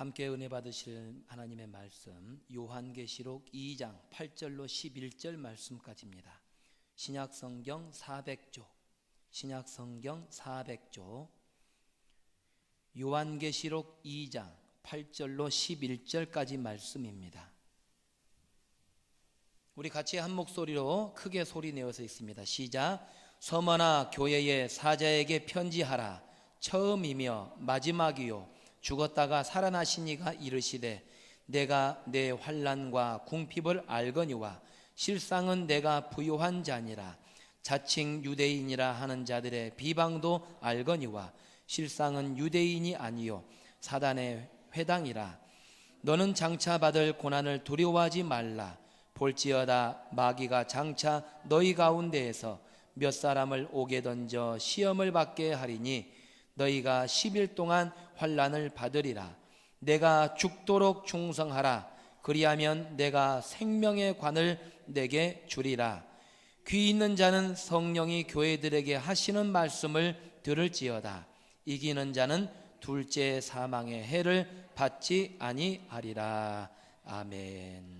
함께 은혜 받으실 하나님의 말씀 요한계시록 2장 8절로 11절 말씀까지입니다. 신약 성경 400조 신약 성경 400조 요한계시록 2장 8절로 11절까지 말씀입니다. 우리 같이 한 목소리로 크게 소리 내어서 있습니다. 시작. 서머나 교회의 사자에게 편지하라. 처음이며 마지막이요 죽었다가 살아나신 이가 이르시되 내가 내 환난과 궁핍을 알거니와 실상은 내가 부요한 자니라. 자칭 유대인이라 하는 자들의 비방도 알거니와 실상은 유대인이 아니요 사단의 회당이라. 너는 장차 받을 고난을 두려워하지 말라. 볼지어다 마귀가 장차 너희 가운데에서 몇 사람을 오게 던져 시험을 받게 하리니 너희가 10일 동안 환란을 받으리라. 내가 죽도록 충성하라. 그리하면 내가 생명의 관을 내게 주리라. 귀 있는 자는 성령이 교회들에게 하시는 말씀을 들을지어다. 이기는 자는 둘째 사망의 해를 받지 아니하리라. 아멘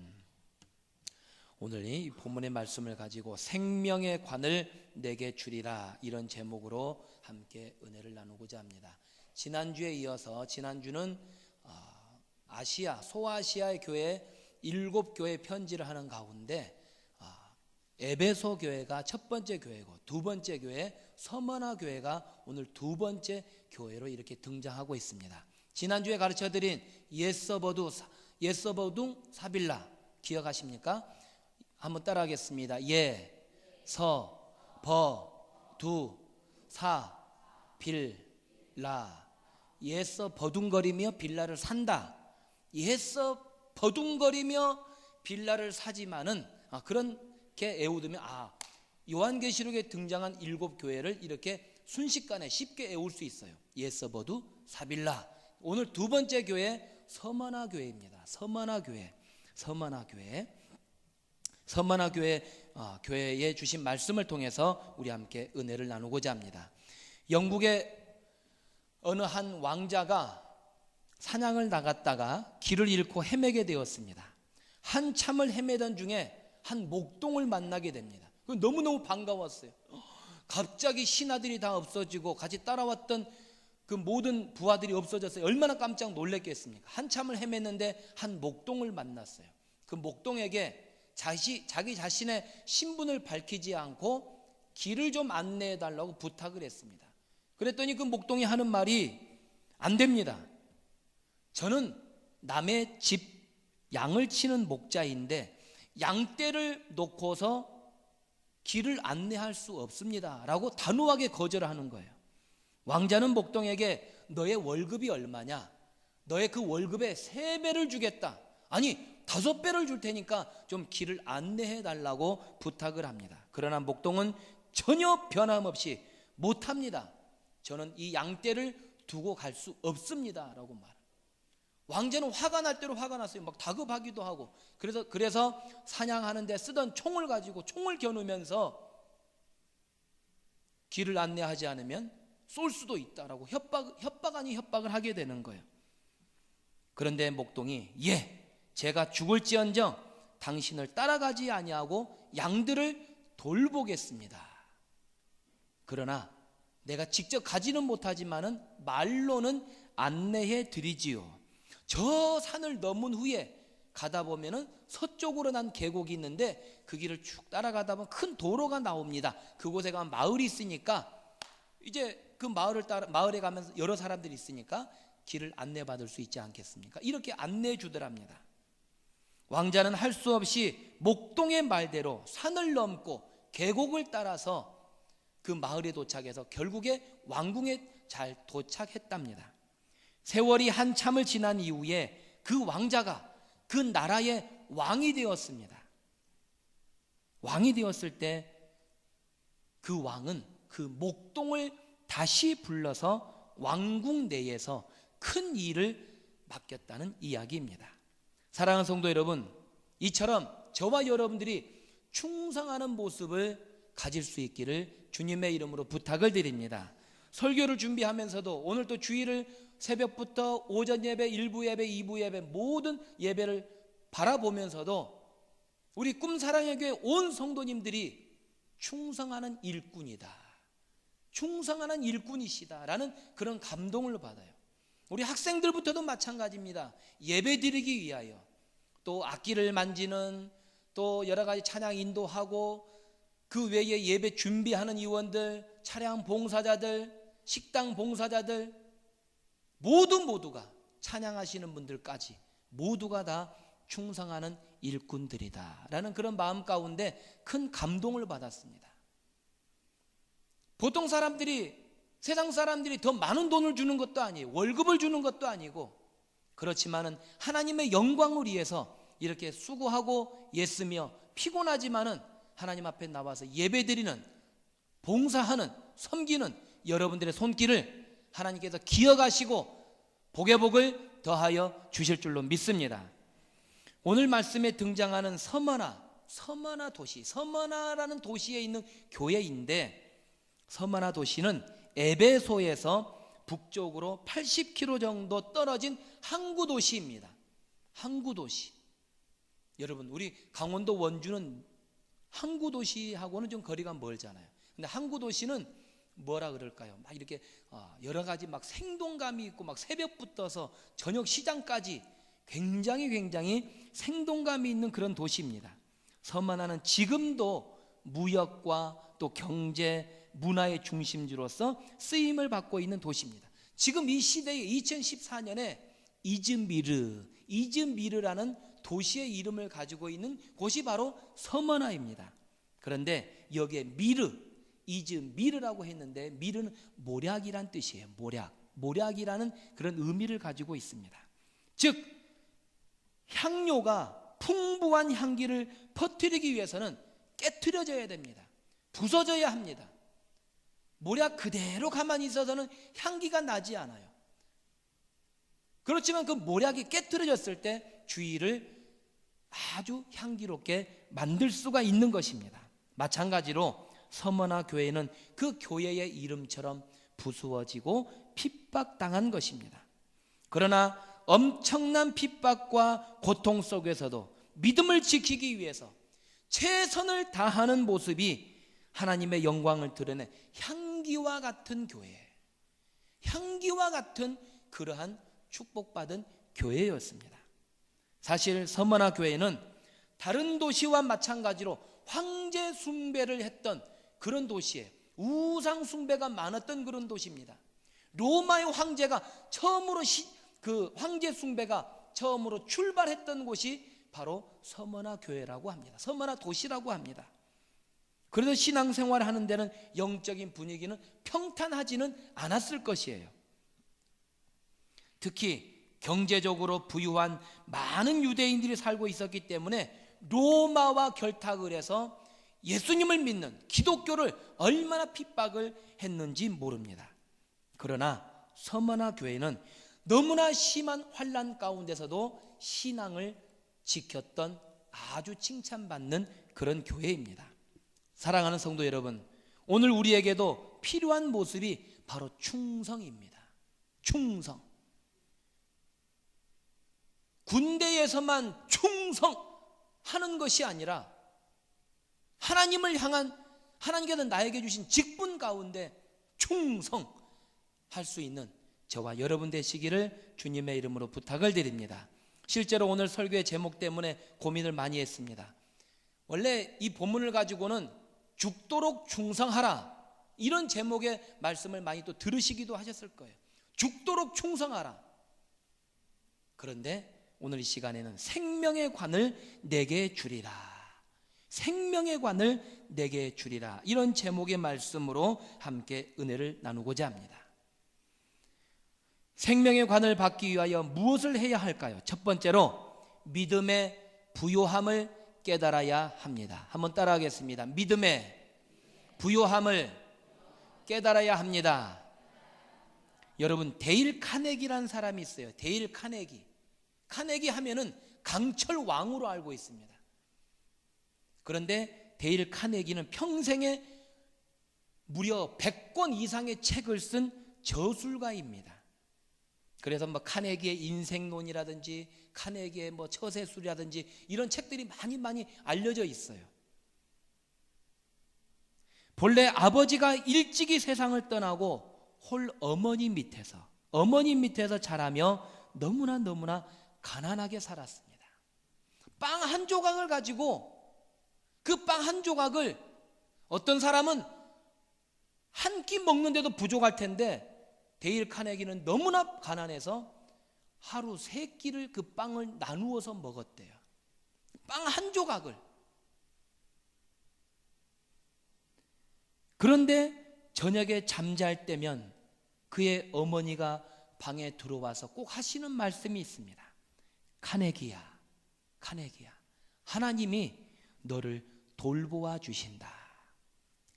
오늘 이 본문의 말씀을 가지고 생명의 관을 내게 주리라 이런 제목으로 함께 은혜를 나누고자 합니다. 지난주에 이어서 지난주는 어, 아시아 소아시아의 교회 일곱 교회 편지를 하는 가운데 아, 에베소 교회가 첫 번째 교회고 두 번째 교회 서머나 교회가 오늘 두 번째 교회로 이렇게 등장하고 있습니다. 지난주에 가르쳐 드린 예서버두 예서버둥 사빌라 기억하십니까? 한번 따라하겠습니다. 예, 서, 버, 두, 사, 빌, 라. 예서 버둥거리며 빌라를 산다. 예서 버둥거리며 빌라를 사지만은 아, 그렇게 애우두면 아 요한계시록에 등장한 일곱 교회를 이렇게 순식간에 쉽게 애울 수 있어요. 예서버두 사빌라. 오늘 두 번째 교회 서머나 교회입니다. 서머나 교회. 서머나 교회. 서머나 교회 어, 교회에 주신 말씀을 통해서 우리 함께 은혜를 나누고자 합니다. 영국의 어느 한 왕자가 사냥을 나갔다가 길을 잃고 헤매게 되었습니다. 한참을 헤매던 중에 한 목동을 만나게 됩니다. 너무너무 반가웠어요. 갑자기 신하들이 다 없어지고 같이 따라왔던 그 모든 부하들이 없어졌어요. 얼마나 깜짝 놀랐겠습니까? 한참을 헤맸는데 한 목동을 만났어요. 그 목동에게 자시, 자기 자신의 신분을 밝히지 않고 길을 좀 안내해 달라고 부탁을 했습니다. 그랬더니 그 목동이 하는 말이 안 됩니다. 저는 남의 집 양을 치는 목자인데 양떼를 놓고서 길을 안내할 수 없습니다. 라고 단호하게 거절하는 거예요. 왕자는 목동에게 너의 월급이 얼마냐? 너의 그 월급의 세 배를 주겠다. 아니, 다섯 배를 줄 테니까 좀 길을 안내해 달라고 부탁을 합니다. 그러나 목동은 전혀 변함없이 못합니다. 저는 이 양떼를 두고 갈 수 없습니다. 라고 말. 왕자는 화가 날 대로 화가 났어요. 막 다급하기도 하고. 그래서 그래서 사냥하는데 쓰던 총을 가지고 총을 겨누면서 길을 안내하지 않으면 쏠 수도 있다라고 협박 협박 아니 협박을 하게 되는 거예요. 그런데 목동이 예, 제가 죽을지언정 당신을 따라가지 아니하고 양들을 돌보겠습니다. 그러나 내가 직접 가지는 못하지만은 말로는 안내해 드리지요. 저 산을 넘은 후에 가다 보면은 서쪽으로 난 계곡이 있는데 그 길을 쭉 따라가다 보면 큰 도로가 나옵니다. 그곳에 가면 마을이 있으니까 이제 그 마을을 따라 마을에 가면서 여러 사람들이 있으니까 길을 안내받을 수 있지 않겠습니까? 이렇게 안내해 주더랍니다. 왕자는 할 수 없이 목동의 말대로 산을 넘고 계곡을 따라서 그 마을에 도착해서 결국에 왕궁에 잘 도착했답니다. 세월이 한참을 지난 이후에 그 왕자가 그 나라의 왕이 되었습니다. 왕이 되었을 때 그 왕은 그 목동을 다시 불러서 왕궁 내에서 큰 일을 맡겼다는 이야기입니다. 사랑하는 성도 여러분, 이처럼 저와 여러분들이 충성하는 모습을 가질 수 있기를 주님의 이름으로 부탁을 드립니다. 설교를 준비하면서도 오늘 또 주일을 새벽부터 오전 예배, 일부 예배, 이부 예배 모든 예배를 바라보면서도 우리 꿈 사랑의 교회 온 성도님들이 충성하는 일꾼이다. 충성하는 일꾼이시다라는 그런 감동을 받아요. 우리 학생들부터도 마찬가지입니다. 예배 드리기 위하여 또 악기를 만지는 또 여러 가지 찬양 인도하고 그 외에 예배 준비하는 이원들, 차량 봉사자들, 식당 봉사자들 모두 모두가 찬양하시는 분들까지 모두가 다 충성하는 일꾼들이다라는 그런 마음 가운데 큰 감동을 받았습니다. 보통 사람들이 세상 사람들이 더 많은 돈을 주는 것도 아니에요. 월급을 주는 것도 아니고 그렇지만은 하나님의 영광을 위해서 이렇게 수고하고 애쓰며 피곤하지만은 하나님 앞에 나와서 예배드리는 봉사하는 섬기는 여러분들의 손길을 하나님께서 기억하시고 복의 복을 더하여 주실 줄로 믿습니다. 오늘 말씀에 등장하는 서머나 서머나 도시 서머나라는 도시에 있는 교회인데 서머나 도시는 에베소에서 북쪽으로 80km 정도 떨어진 항구 도시입니다. 항구 도시. 여러분 우리 강원도 원주는 항구 도시하고는 좀 거리가 멀잖아요. 근데 항구 도시는 뭐라 그럴까요? 막 이렇게 어, 여러 가지 막 생동감이 있고 막 새벽부터서 저녁 시장까지 굉장히 굉장히 생동감이 있는 그런 도시입니다. 서만하는 지금도 무역과 또 경제, 문화의 중심지로서 쓰임을 받고 있는 도시입니다. 지금 이 시대에 2014년에 이즈미르, 이즈미르라는 도시의 이름을 가지고 있는 곳이 바로 서머나입니다. 그런데 여기에 미르, 이즈미르라고 했는데 미르는 모략이란 뜻이에요. 모략. 모략이라는 그런 의미를 가지고 있습니다. 즉 향료가 풍부한 향기를 퍼뜨리기 위해서는 깨트려져야 됩니다. 부서져야 합니다. 모략 그대로 가만히 있어서는 향기가 나지 않아요. 그렇지만 그 모략이 깨트려졌을 때 주위를 아주 향기롭게 만들 수가 있는 것입니다. 마찬가지로 서머나 교회는 그 교회의 이름처럼 부수어지고 핍박당한 것입니다. 그러나 엄청난 핍박과 고통 속에서도 믿음을 지키기 위해서 최선을 다하는 모습이 하나님의 영광을 드러내 향 기와 같은 교회, 향기와 같은 그러한 축복받은 교회였습니다. 사실 서머나 교회는 다른 도시와 마찬가지로 황제 숭배를 했던 그런 도시에 우상 숭배가 많았던 그런 도시입니다. 로마의 황제가 처음으로 시, 그 황제 숭배가 처음으로 출발했던 곳이 바로 서머나 교회라고 합니다. 서머나 도시라고 합니다. 그래서 신앙생활 하는 데는 영적인 분위기는 평탄하지는 않았을 것이에요. 특히 경제적으로 부유한 많은 유대인들이 살고 있었기 때문에 로마와 결탁을 해서 예수님을 믿는 기독교를 얼마나 핍박을 했는지 모릅니다. 그러나 서머나 교회는 너무나 심한 환란 가운데서도 신앙을 지켰던 아주 칭찬받는 그런 교회입니다. 사랑하는 성도 여러분, 오늘 우리에게도 필요한 모습이 바로 충성입니다. 충성. 군대에서만 충성하는 것이 아니라 하나님을 향한 하나님께서 나에게 주신 직분 가운데 충성할 수 있는 저와 여러분 되시기를 주님의 이름으로 부탁을 드립니다. 실제로 오늘 설교의 제목 때문에 고민을 많이 했습니다. 원래 이 본문을 가지고는 죽도록 충성하라 이런 제목의 말씀을 많이 또 들으시기도 하셨을 거예요. 죽도록 충성하라. 그런데 오늘 이 시간에는 생명의 관을 내게 주리라. 생명의 관을 내게 주리라. 이런 제목의 말씀으로 함께 은혜를 나누고자 합니다. 생명의 관을 받기 위하여 무엇을 해야 할까요? 첫 번째로 믿음의 부요함을 깨달아야 합니다. 한번 따라하겠습니다. 믿음의 부요함을 깨달아야 합니다. 여러분 데일 카네기라는 사람이 있어요. 데일 카네기. 카네기 하면은 강철 왕으로 알고 있습니다. 그런데 데일 카네기는 평생에 무려 100권 이상의 책을 쓴 저술가입니다. 그래서 뭐 카네기의 인생론이라든지 카네기의 뭐 처세술이라든지 이런 책들이 많이 많이 알려져 있어요. 본래 아버지가 일찍이 세상을 떠나고 홀 어머니 밑에서 어머니 밑에서 자라며 너무나 너무나 가난하게 살았습니다. 빵 한 조각을 가지고 그 빵 한 조각을 어떤 사람은 한 끼 먹는데도 부족할 텐데 데일 카네기는 너무나 가난해서 하루 세 끼를 그 빵을 나누어서 먹었대요. 빵 한 조각을. 그런데 저녁에 잠잘 때면 그의 어머니가 방에 들어와서 꼭 하시는 말씀이 있습니다. 카네기야, 카네기야. 하나님이 너를 돌보아 주신다.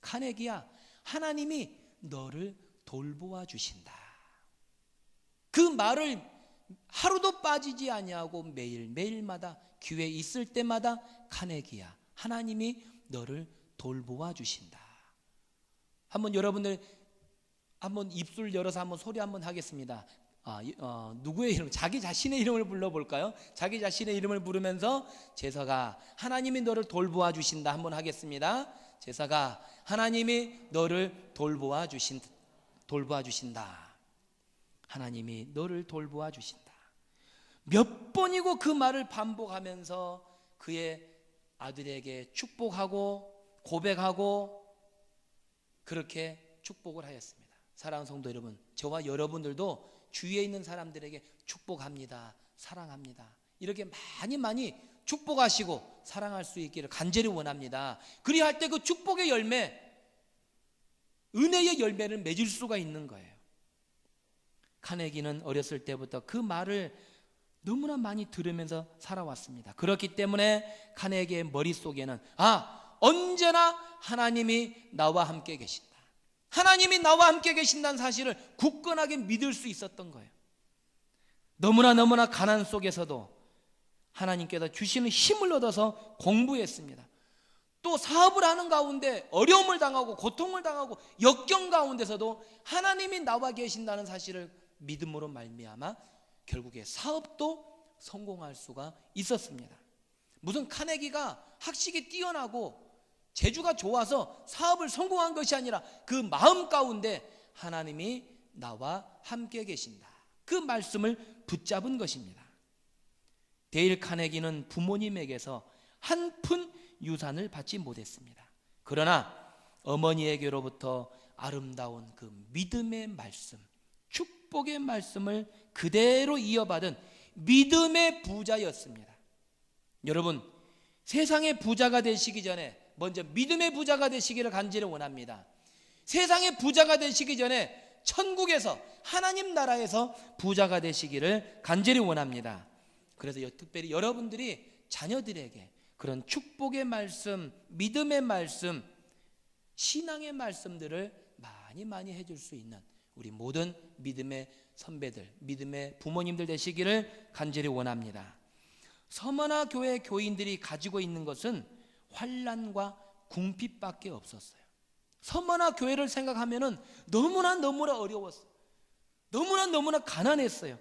카네기야, 하나님이 너를 돌보아 주신다. 그 말을 하루도 빠지지 아니하고 매일 매일마다 귀에 있을 때마다 카네기야, 하나님이 너를 돌보아 주신다. 한번 여러분들 한번 입술 열어서 한번 소리 한번 하겠습니다. 아, 이- 어, 누구의 이름? 자기 자신의 이름을 불러볼까요? 자기 자신의 이름을 부르면서 제사가 하나님이 너를 돌보아 주신다 한번 하겠습니다. 제사가 하나님이 너를 돌보아 주신 돌보아 주신다. 하나님이 너를 돌보아 주신다. 몇 번이고 그 말을 반복하면서 그의 아들에게 축복하고 고백하고 그렇게 축복을 하였습니다. 사랑하는 성도 여러분, 저와 여러분들도 주위에 있는 사람들에게 축복합니다. 사랑합니다. 이렇게 많이 많이 축복하시고 사랑할 수 있기를 간절히 원합니다. 그리할 때 그 축복의 열매, 은혜의 열매를 맺을 수가 있는 거예요. 카네기는 어렸을 때부터 그 말을 너무나 많이 들으면서 살아왔습니다. 그렇기 때문에 카네기의 머릿속에는 아, 언제나 하나님이 나와 함께 계신다. 하나님이 나와 함께 계신다는 사실을 굳건하게 믿을 수 있었던 거예요. 너무나 너무나 가난 속에서도 하나님께서 주시는 힘을 얻어서 공부했습니다. 또 사업을 하는 가운데 어려움을 당하고 고통을 당하고 역경 가운데서도 하나님이 나와 계신다는 사실을 믿음으로 말미암아 결국에 사업도 성공할 수가 있었습니다. 무슨 카네기가 학식이 뛰어나고 재주가 좋아서 사업을 성공한 것이 아니라 그 마음 가운데 하나님이 나와 함께 계신다. 그 말씀을 붙잡은 것입니다. 데일 카네기는 부모님에게서 한 푼 유산을 받지 못했습니다. 그러나 어머니에게로부터 아름다운 그 믿음의 말씀, 축복의 말씀을 그대로 이어받은 믿음의 부자였습니다. 여러분, 세상의 부자가 되시기 전에 먼저 믿음의 부자가 되시기를 간절히 원합니다. 세상의 부자가 되시기 전에 천국에서 하나님 나라에서 부자가 되시기를 간절히 원합니다. 그래서 특별히 여러분들이 자녀들에게 그런 축복의 말씀, 믿음의 말씀, 신앙의 말씀들을 많이 많이 해줄 수 있는 우리 모든 믿음의 선배들, 믿음의 부모님들 되시기를 간절히 원합니다. 서머나 교회 교인들이 가지고 있는 것은 환란과 궁핍밖에 없었어요. 서머나 교회를 생각하면은 너무나 너무나 어려웠어요. 너무나 너무나 가난했어요.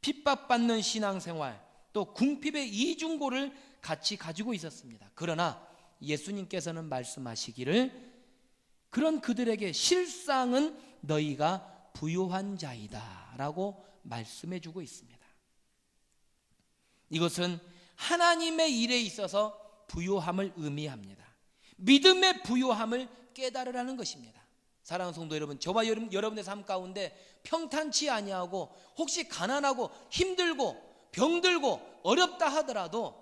핍박받는 신앙생활, 또 궁핍의 이중고를 같이 가지고 있었습니다. 그러나 예수님께서는 말씀하시기를 그런 그들에게 실상은 너희가 부요한 자이다 라고 말씀해 주고 있습니다. 이것은 하나님의 일에 있어서 부요함을 의미합니다. 믿음의 부요함을 깨달으라는 것입니다. 사랑하는 성도 여러분, 저와 여러분, 여러분의 삶 가운데 평탄치 아니하고 혹시 가난하고 힘들고 병들고 어렵다 하더라도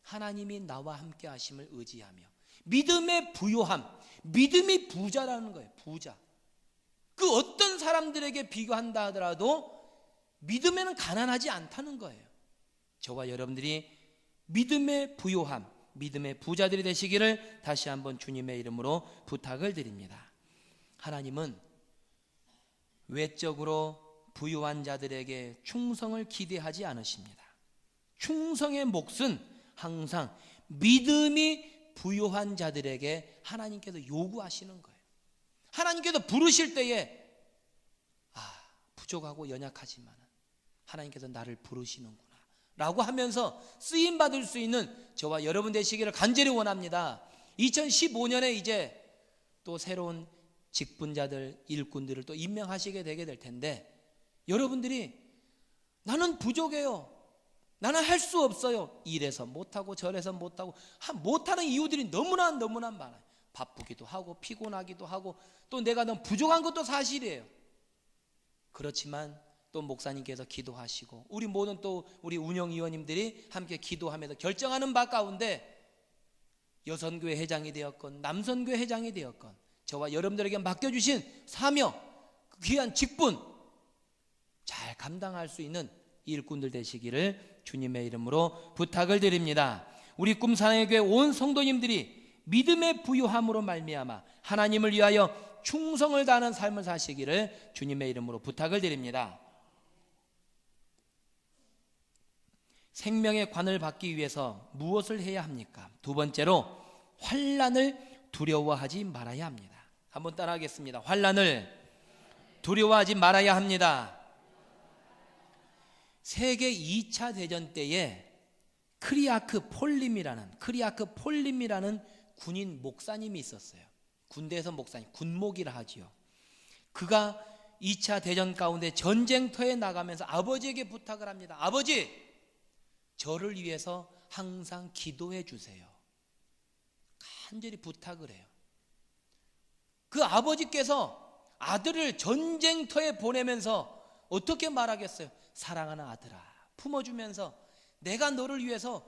하나님이 나와 함께 하심을 의지하며 믿음의 부요함, 믿음이 부자라는 거예요. 부자. 그 어떤 사람들에게 비교한다 하더라도 믿음에는 가난하지 않다는 거예요. 저와 여러분들이 믿음의 부요함, 믿음의 부자들이 되시기를 다시 한번 주님의 이름으로 부탁을 드립니다. 하나님은 외적으로 부유한 자들에게 충성을 기대하지 않으십니다. 충성의 몫은 항상 믿음이 부유한 자들에게 하나님께서 요구하시는 거예요. 하나님께서 부르실 때에 아 부족하고 연약하지만 하나님께서 나를 부르시는구나 라고 하면서 쓰임 받을 수 있는 저와 여러분 되시기를 간절히 원합니다 2015년에 이제 또 새로운 직분자들 일꾼들을 또 임명하시게 되게 될 텐데 여러분들이 나는 부족해요. 나는 할 수 없어요. 이래서 못하고 저래서 못하고 하- 못하는 이유들이 너무나 너무나 많아요. 바쁘기도 하고 피곤하기도 하고 또 내가 너무 부족한 것도 사실이에요. 그렇지만 또 목사님께서 기도하시고 우리 모든 또 우리 운영위원님들이 함께 기도하면서 결정하는 바 가운데 여선교회 회장이 되었건 남선교회 회장이 되었건 저와 여러분들에게 맡겨주신 사명 그 귀한 직분 잘 감당할 수 있는 일꾼들 되시기를 주님의 이름으로 부탁을 드립니다. 우리 꿈사랑의 교회 온 성도님들이 믿음의 부유함으로 말미암아 하나님을 위하여 충성을 다하는 삶을 사시기를 주님의 이름으로 부탁을 드립니다. 생명의 관을 받기 위해서 무엇을 해야 합니까? 두 번째로 환란을 두려워하지 말아야 합니다. 한번 따라하겠습니다. 환란을 두려워하지 말아야 합니다. 세계 2차 대전 때에 크리아크 폴림이라는 크리아크 폴림이라는 군인 목사님이 있었어요. 군대에서 목사님, 군목이라 하지요. 그가 2차 대전 가운데 전쟁터에 나가면서 아버지에게 부탁을 합니다. 아버지, 저를 위해서 항상 기도해 주세요. 간절히 부탁을 해요. 그 아버지께서 아들을 전쟁터에 보내면서 어떻게 말하겠어요? 사랑하는 아들아, 품어주면서 내가 너를 위해서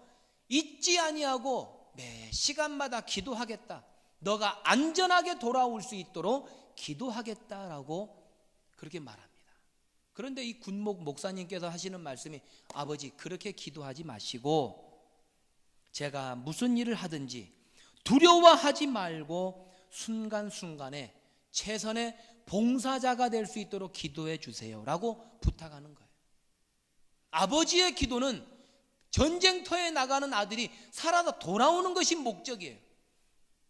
잊지 아니하고 매 시간마다 기도하겠다. 너가 안전하게 돌아올 수 있도록 기도하겠다라고 그렇게 말합니다. 그런데 이 군목 목사님께서 하시는 말씀이 아버지 그렇게 기도하지 마시고 제가 무슨 일을 하든지 두려워하지 말고 순간순간에 최선의 봉사자가 될 수 있도록 기도해 주세요라고 부탁하는 거예요. 아버지의 기도는 전쟁터에 나가는 아들이 살아서 돌아오는 것이 목적이에요.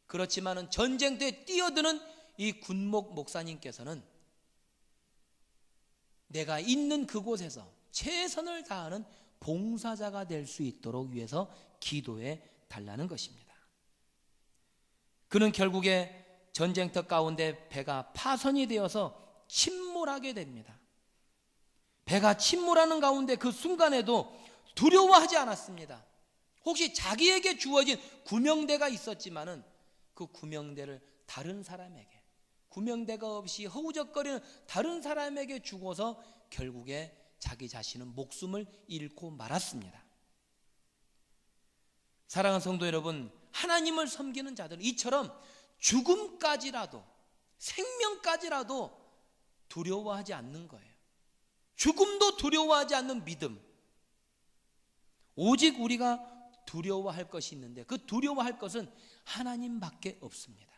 그렇지만은 전쟁터에 뛰어드는 이 군목 목사님께서는 내가 있는 그곳에서 최선을 다하는 봉사자가 될 수 있도록 위해서 기도해 달라는 것입니다. 그는 결국에 전쟁터 가운데 배가 파선이 되어서 침몰하게 됩니다. 배가 침몰하는 가운데 그 순간에도 두려워하지 않았습니다. 혹시 자기에게 주어진 구명대가 있었지만은 그 구명대를 다른 사람에게 구명대가 없이 허우적거리는 다른 사람에게 주고서 결국에 자기 자신은 목숨을 잃고 말았습니다. 사랑하는 성도 여러분, 하나님을 섬기는 자들은 이처럼 죽음까지라도 생명까지라도 두려워하지 않는 거예요. 죽음도 두려워하지 않는 믿음. 오직 우리가 두려워할 것이 있는데 그 두려워할 것은 하나님밖에 없습니다.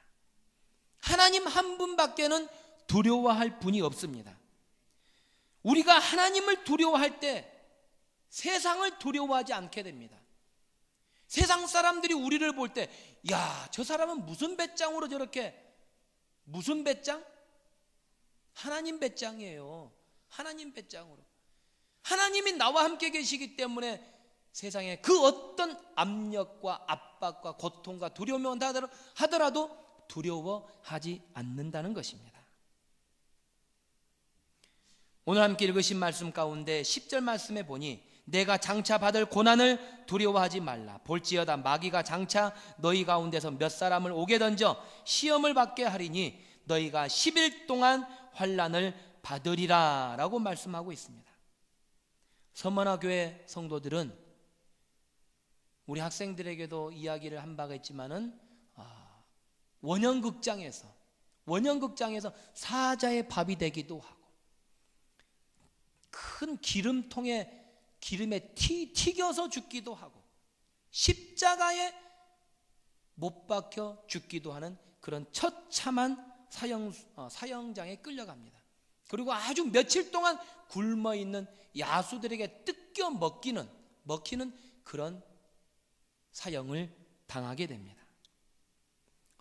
하나님 한 분밖에는 두려워할 분이 없습니다. 우리가 하나님을 두려워할 때 세상을 두려워하지 않게 됩니다. 세상 사람들이 우리를 볼 때, 야, 저 사람은 무슨 배짱으로 저렇게, 무슨 배짱? 하나님 배짱이에요. 하나님 배짱으로. 하나님이 나와 함께 계시기 때문에 세상에 그 어떤 압력과 압박과 고통과 두려움이 하더라도 두려워하지 않는다는 것입니다. 오늘 함께 읽으신 말씀 가운데 10절 말씀에 보니 내가 장차 받을 고난을 두려워하지 말라. 볼지어다 마귀가 장차 너희 가운데서 몇 사람을 오게 던져 시험을 받게 하리니 너희가 10일 동안 환란을 받으리라 라고 말씀하고 있습니다. 서머나 교회 성도들은 우리 학생들에게도 이야기를 한 바가 있지만은 아, 원형극장에서 원형극장에서 사자의 밥이 되기도 하고 큰 기름통에 기름에 튀, 튀겨서 죽기도 하고 십자가에 못 박혀 죽기도 하는 그런 처참한 사형, 어, 사형장에 끌려갑니다. 그리고 아주 며칠 동안 굶어 있는 야수들에게 뜯겨 먹기는 먹히는 그런 사형을 당하게 됩니다.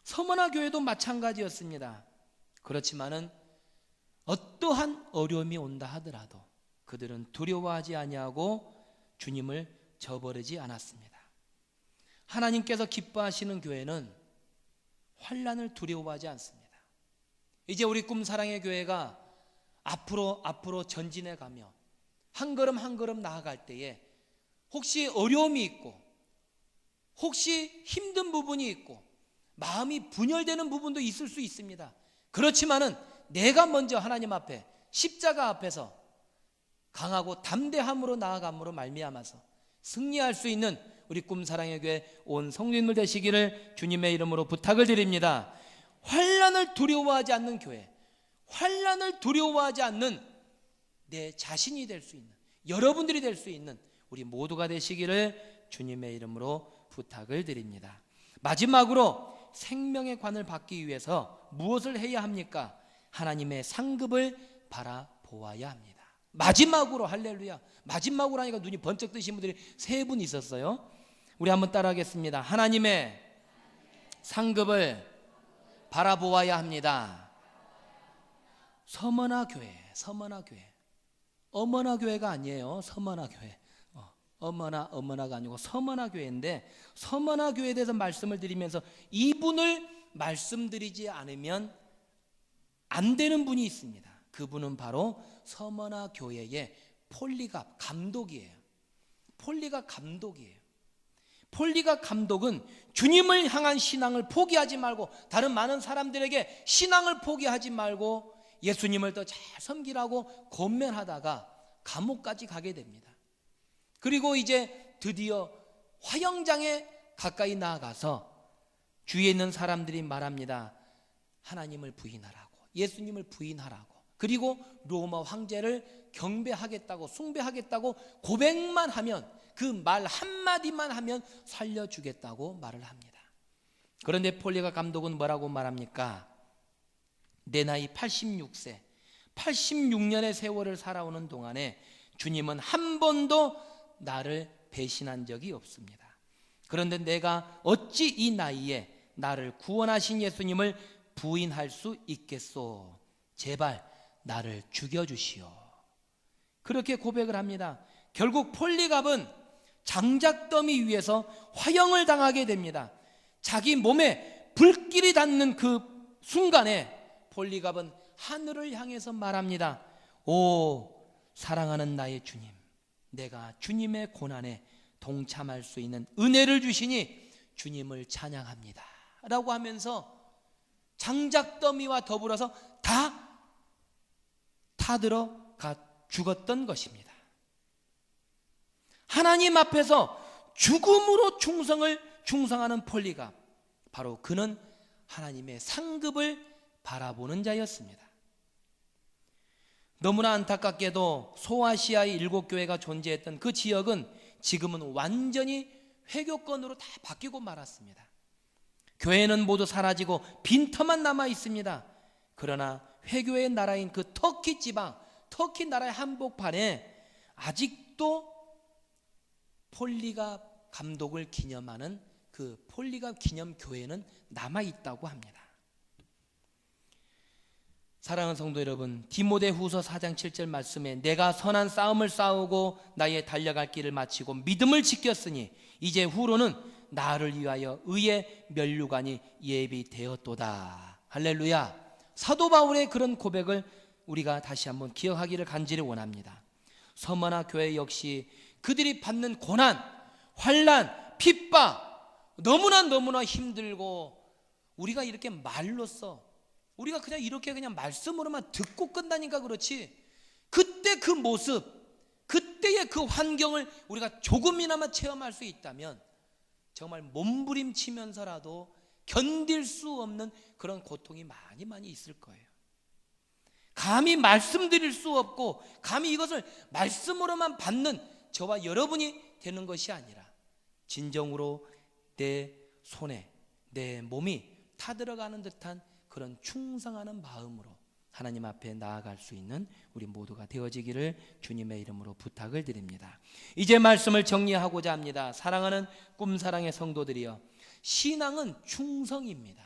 서머나 교회도 마찬가지였습니다. 그렇지만은 어떠한 어려움이 온다 하더라도 그들은 두려워하지 아니하고 주님을 저버리지 않았습니다. 하나님께서 기뻐하시는 교회는 환란을 두려워하지 않습니다. 이제 우리 꿈사랑의 교회가 앞으로 앞으로 전진해 가며 한 걸음 한 걸음 나아갈 때에 혹시 어려움이 있고 혹시 힘든 부분이 있고 마음이 분열되는 부분도 있을 수 있습니다. 그렇지만은 내가 먼저 하나님 앞에 십자가 앞에서 강하고 담대함으로 나아감으로 말미암아서 승리할 수 있는 우리 꿈사랑의 교회 온 성도님들 되시기를 주님의 이름으로 부탁을 드립니다. 환란을 두려워하지 않는 교회, 환란을 두려워하지 않는 내 자신이 될 수 있는 여러분들이 될 수 있는 우리 모두가 되시기를 주님의 이름으로 부탁을 드립니다. 마지막으로 생명의 관을 받기 위해서 무엇을 해야 합니까? 하나님의 상급을 바라보아야 합니다. 마지막으로 할렐루야. 마지막으로 하니까 눈이 번쩍 뜨신 분들이 세 분 있었어요. 우리 한번 따라하겠습니다. 하나님의 상급을 바라보아야 합니다. 서머나 교회, 서머나 교회. 어머나 교회가 아니에요. 서머나 교회. 어, 어머나 어머나가 아니고 서머나 교회인데 서머나 교회에 대해서 말씀을 드리면서 이분을 말씀드리지 않으면 안 되는 분이 있습니다. 그분은 바로 서머나 교회의 폴리갑 감독이에요. 폴리갑 감독이에요. 폴리갑 감독은 주님을 향한 신앙을 포기하지 말고 다른 많은 사람들에게 신앙을 포기하지 말고 예수님을 더 잘 섬기라고 권면하다가 감옥까지 가게 됩니다. 그리고 이제 드디어 화영장에 가까이 나아가서 주위에 있는 사람들이 말합니다. 하나님을 부인하라고, 예수님을 부인하라고, 그리고 로마 황제를 경배하겠다고, 숭배하겠다고 고백만 하면 그 말 한마디만 하면 살려주겠다고 말을 합니다. 그런데 폴리가 감독은 뭐라고 말합니까? 내 나이 86세, 86년의 세월을 살아오는 동안에 주님은 한 번도 나를 배신한 적이 없습니다. 그런데 내가 어찌 이 나이에 나를 구원하신 예수님을 부인할 수 있겠소? 제발 나를 죽여주시오. 그렇게 고백을 합니다. 결국 폴리갑은 장작더미 위에서 화형을 당하게 됩니다. 자기 몸에 불길이 닿는 그 순간에 폴리갑은 하늘을 향해서 말합니다. 오, 사랑하는 나의 주님. 내가 주님의 고난에 동참할 수 있는 은혜를 주시니 주님을 찬양합니다. 라고 하면서 장작더미와 더불어서 다 타들어가 죽었던 것입니다. 하나님 앞에서 죽음으로 충성을 충성하는 폴리가 바로 그는 하나님의 상급을 바라보는 자였습니다. 너무나 안타깝게도 소아시아의 일곱 교회가 존재했던 그 지역은 지금은 완전히 회교권으로 다 바뀌고 말았습니다. 교회는 모두 사라지고 빈터만 남아 있습니다. 그러나 회교의 나라인 그 터키 지방, 터키 나라의 한복판에 아직도 폴리가 감독을 기념하는 그 폴리가 기념 교회는 남아 있다고 합니다. 사랑하는 성도 여러분, 디모데후서 4장 7절 말씀에 내가 선한 싸움을 싸우고 나의 달려갈 길을 마치고 믿음을 지켰으니 이제 후로는 나를 위하여 의의 면류관이 예비되었도다. 할렐루야. 사도 바울의 그런 고백을 우리가 다시 한번 기억하기를 간절히 원합니다. 서머나 교회 역시 그들이 받는 고난, 환란, 핍박 너무나 너무나 힘들고 우리가 이렇게 말로써 우리가 그냥 이렇게 그냥 말씀으로만 듣고 끝나니까 그렇지 그때 그 모습 그때의 그 환경을 우리가 조금이나마 체험할 수 있다면 정말 몸부림치면서라도 견딜 수 없는 그런 고통이 많이 많이 있을 거예요. 감히 말씀드릴 수 없고 감히 이것을 말씀으로만 받는 저와 여러분이 되는 것이 아니라 진정으로 내 손에 내 몸이 타들어가는 듯한 그런 충성하는 마음으로 하나님 앞에 나아갈 수 있는 우리 모두가 되어지기를 주님의 이름으로 부탁을 드립니다. 이제 말씀을 정리하고자 합니다. 사랑하는 꿈사랑의 성도들이여 신앙은 충성입니다.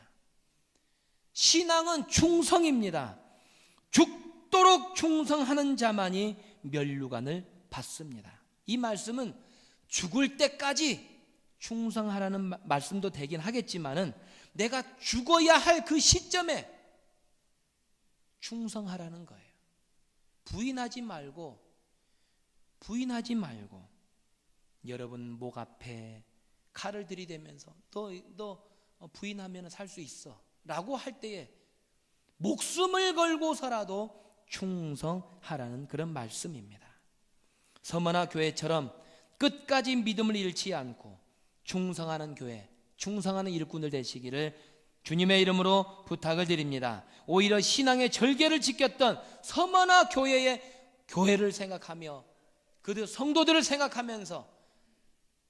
신앙은 충성입니다. 죽도록 충성하는 자만이 멸류관을 받습니다. 이 말씀은 죽을 때까지 충성하라는 마- 말씀도 되긴 하겠지만은 내가 죽어야 할 그 시점에 충성하라는 거예요. 부인하지 말고 부인하지 말고 여러분 목 앞에 칼을 들이대면서 너너 부인하면 살 수 있어라고 할 때에 목숨을 걸고서라도 충성하라는 그런 말씀입니다. 서머나 교회처럼 끝까지 믿음을 잃지 않고 충성하는 교회, 충성하는 일꾼들 되시기를 주님의 이름으로 부탁을 드립니다. 오히려 신앙의 절개를 지켰던 서머나 교회의 교회를 생각하며 그들 성도들을 생각하면서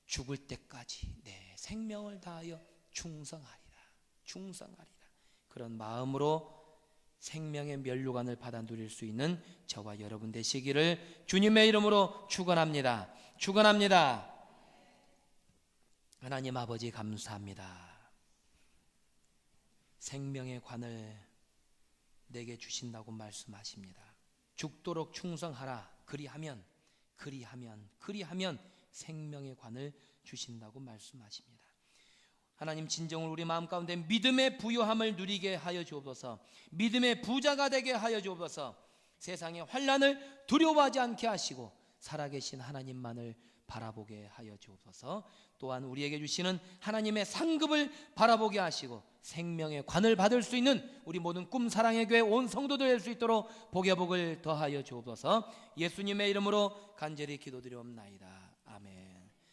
죽을 때까지 내 생명을 다하여 충성하리라. 충성하리라. 그런 마음으로 생명의 면류관을 받아 누릴 수 있는 저와 여러분 되시기를 주님의 이름으로 축원합니다. 축원합니다. 하나님 아버지 감사합니다. 생명의 관을 내게 주신다고 말씀하십니다. 죽도록 충성하라. 그리하면 그리하면 그리하면 생명의 관을 주신다고 말씀하십니다. 하나님 진정으로 우리 마음 가운데 믿음의 부요함을 누리게 하여 주옵소서. 믿음의 부자가 되게 하여 주옵소서. 세상의 환란을 두려워하지 않게 하시고 살아계신 하나님만을 바라보게 하여 주옵소서. 또한 우리에게 주시는 하나님의 상급을 바라보게 하시고 생명의 관을 받을 수 있는 우리 모든 꿈 사랑의 교회 온 성도들 될 수 있도록 복의 복을 더하여 주옵소서. 예수님의 이름으로 간절히 기도드리옵나이다. 아멘.